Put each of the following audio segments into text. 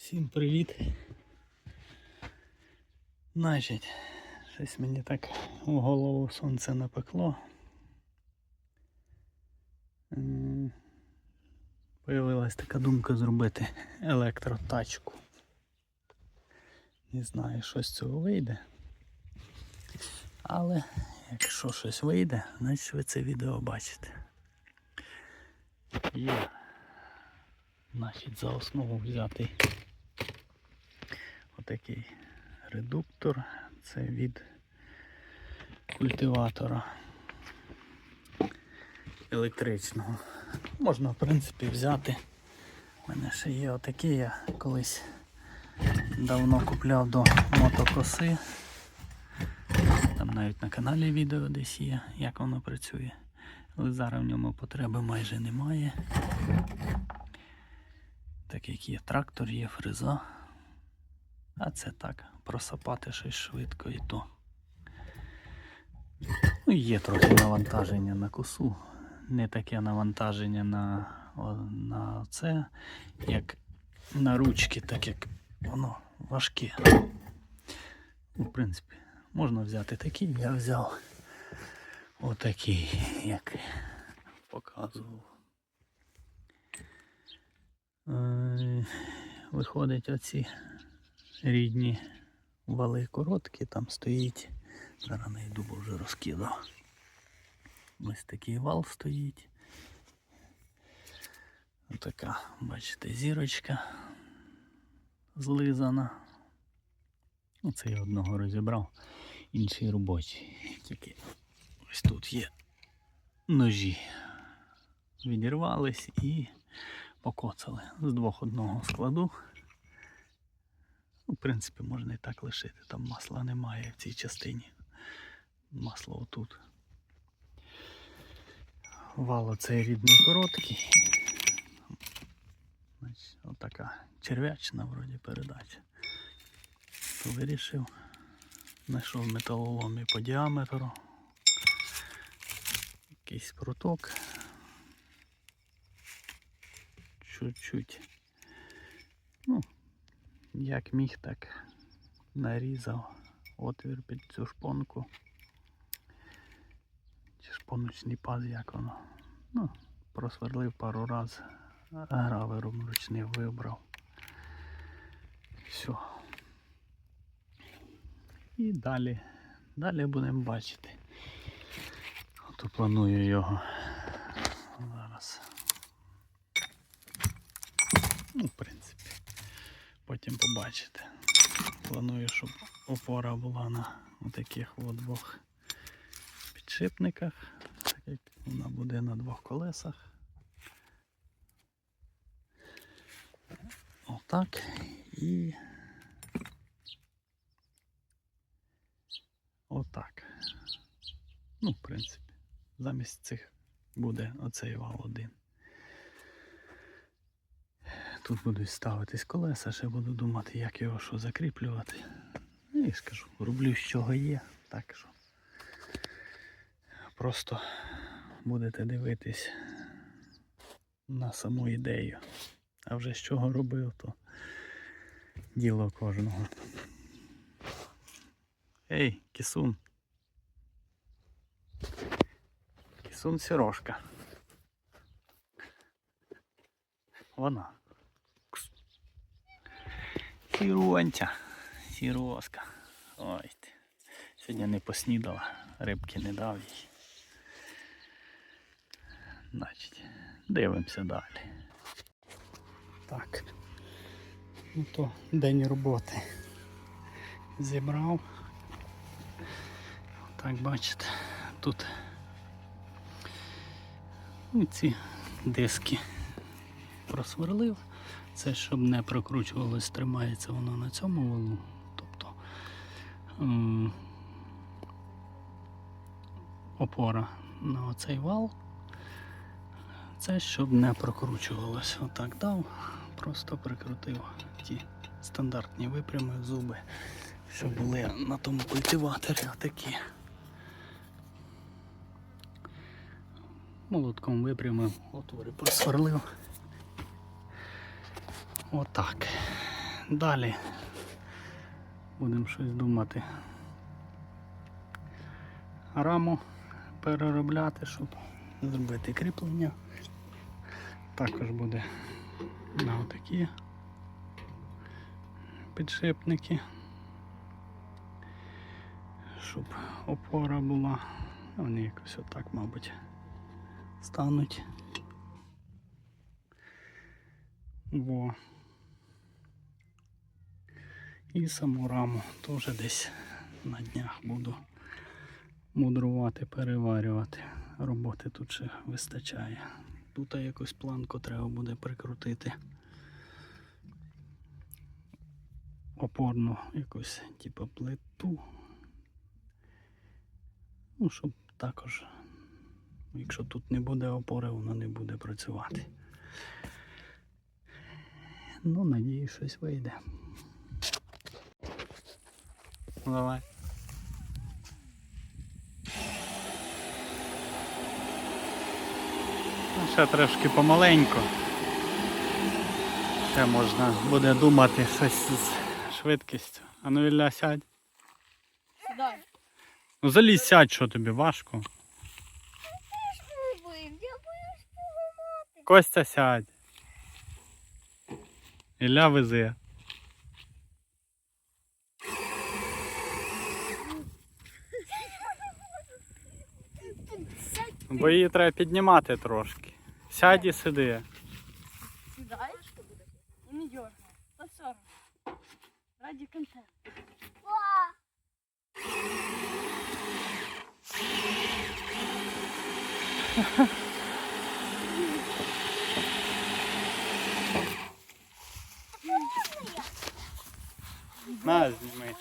Всім привіт. Значить, щось мені так в голову сонце напекло. Появилась така думка зробити електротачку. Не знаю, що з цього вийде. Але якщо щось вийде, значить ви це відео бачите. Є. Значить, за основу взятий отакий редуктор. Це від культиватора електричного. Можна, в принципі, взяти. У мене ще є отакий, я колись давно купляв до мотокоси. Там навіть на каналі відео десь є, як воно працює. Але зараз в ньому потреби майже немає. Так як є трактор, є фреза. А це так, просапати щось швидко і то. Ну, є трохи навантаження на косу. Не таке навантаження на, на це, як на ручки, так як воно важке. В принципі, можна взяти такий, я взяв отакий, як показував. Е, Виходить оці рідні вали короткі, там стоїть. Зараз найду, бо вже розкидав. Ось такий вал стоїть. Отака, бачите, зірочка злизана. Оце я одного розібрав, інший робочий. Тільки ось тут є ножі. Відірвались і покоцали з двох одного складу. В принципі, можна і так лишити, там масла немає в цій частині. Масло отут. Вал оцей рідний короткий. Значить, отака черв'ячна вроді передача. То вирішив. Знайшов металолом по діаметру. Якийсь проток. Чуть-чуть. Ну, як міг, так нарізав отвір під цю шпонку. Чи шпоночний паз, як воно. Ну, просверлив пару раз, гравером ручним вибрав. Все. І далі, далі будемо бачити. Ото планую його зараз. Ну, в принципі, потім побачите. Планую, щоб опора була на таких двох підшипниках, так як вона буде на двох колесах. Отак. І отак. Ну, в принципі, замість цих буде оцей вал один. Тут будуть ставитись колеса, ще буду думати, як його що закріплювати. Ну і скажу, роблю з чого є, так що просто будете дивитись на саму ідею. А вже з чого робив, то діло кожного. Ей, кісун. Кісун сірошка. Вона. Сіронця, сіроска. Ой. Сьогодні не поснідала, рибки не дав їй. Значить, дивимося далі. Так. Ну то день роботи. Зібрав. Так бачите, тут ці диски просверлив. Це щоб не прокручувалось, тримається воно на цьому валу. Тобто опора на оцей вал. Це щоб не прокручувалось. Отак дав, просто прикрутив ті стандартні випрями зуби, що були на тому культиваторі отакі. Молотком випрямив, отвори просверлив. Отак. далі будемо щось думати. Раму переробляти, щоб зробити кріплення. Також буде на отакі підшипники, щоб опора була. Вони якось отак, мабуть, стануть. Во. І саму раму теж десь на днях буду мудрувати, переварювати. Роботи тут ще вистачає. Тут якусь планку треба буде прикрутити. Опорну якусь типу плиту. Ну, щоб також, якщо тут не буде опори, воно не буде працювати. Ну, надіюсь, щось вийде. Ну, Давай. Ну, Ще трошки помаленьку. Ще можна буде думати щось з швидкістю. А ну Ілля, сядь. Сідай. Ну залізь сядь, що тобі важко. Костя сядь. Ілля везе. Бо її треба піднімати трошки. Сядь і сиди. Сідаєш? І не дергай. Та все. Раді контенту. На, зніми.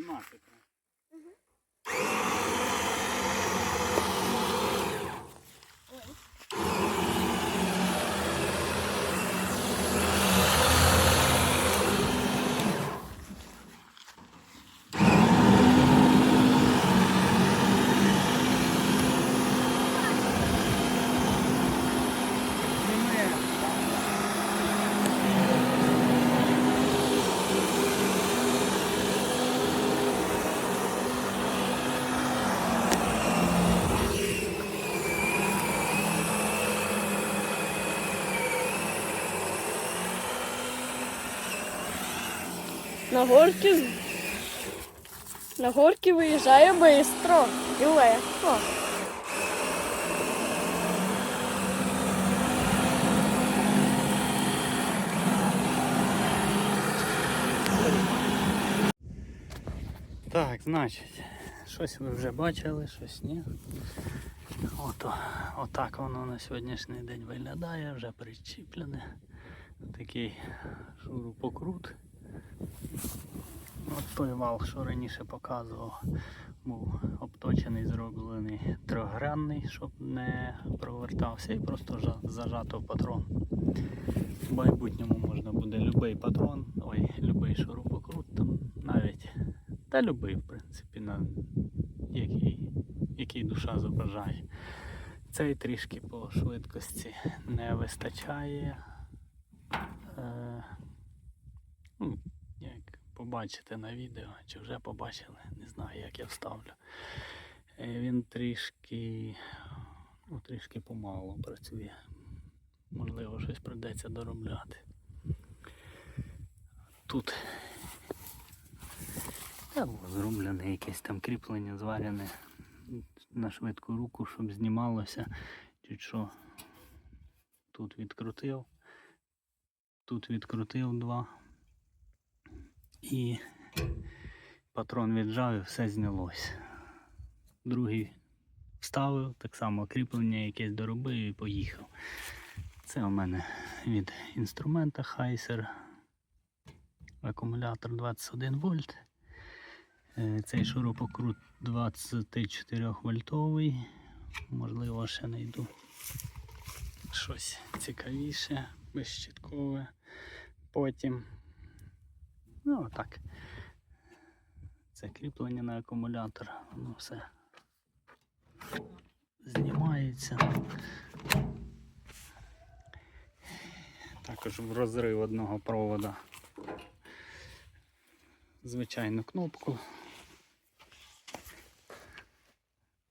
Піднімати треба. На горки на горки виїжджає швидко і легко. Так, значить, щось ви вже бачили, щось ні. Ото, отак воно на сьогоднішній день виглядає, вже причіплене. Такий шурупокрут. От той вал, що раніше показував, був обточений, зроблений трьохгранний, щоб не провертався і просто зажато патрон. В майбутньому можна буде будь-який патрон, ой, будь-який шурупокрут, там навіть та любий, в принципі, на який, який душа зображає. Цей трішки по швидкості не вистачає. Е, ну, як побачите на відео, чи вже побачили, не знаю, як я вставлю. Е, він трішки, ну, трішки помало працює. Можливо, щось прийдеться доробляти. Тут та було зроблене якесь там кріплення зварене на швидку руку, щоб знімалося. Чуть що тут відкрутив, тут відкрутив два. І патрон віджав і все знялось. Другий вставив, так само кріплення якесь доробив і поїхав. Це у мене від інструмента Heiser. Акумулятор 21 вольт. Е, Цей шурупокрут 24 вольтовий. Можливо, ще знайду щось цікавіше, безщиткове. Потім. Ну, отак. Це кріплення на акумулятор. Воно все знімається. також в розрив одного провода. Звичайну кнопку.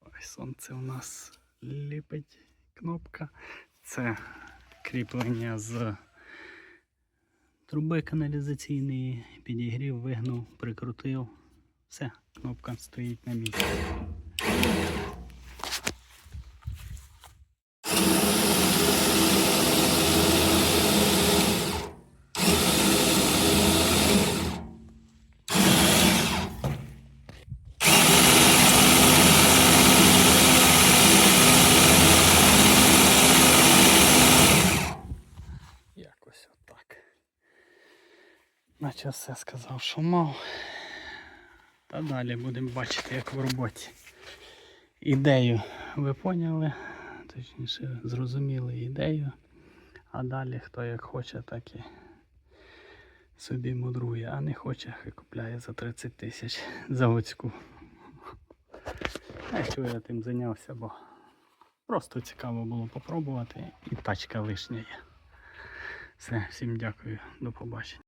Ой, сонце у нас ліпить кнопка. Це кріплення з труби каналізаційної. Підігрів, вигнув, прикрутив. Все, кнопка стоїть на місці. Наче все сказав, що мав. Та далі будемо бачити, як в роботі. Ідею ви поняли, точніше, зрозуміли ідею. А далі хто як хоче, так і собі мудрує, а не хоче, хай купляє за 30 тисяч заводську. А чого я тим зайнявся, бо просто цікаво було попробувати і тачка лишня є. Все, всім дякую, до побачення.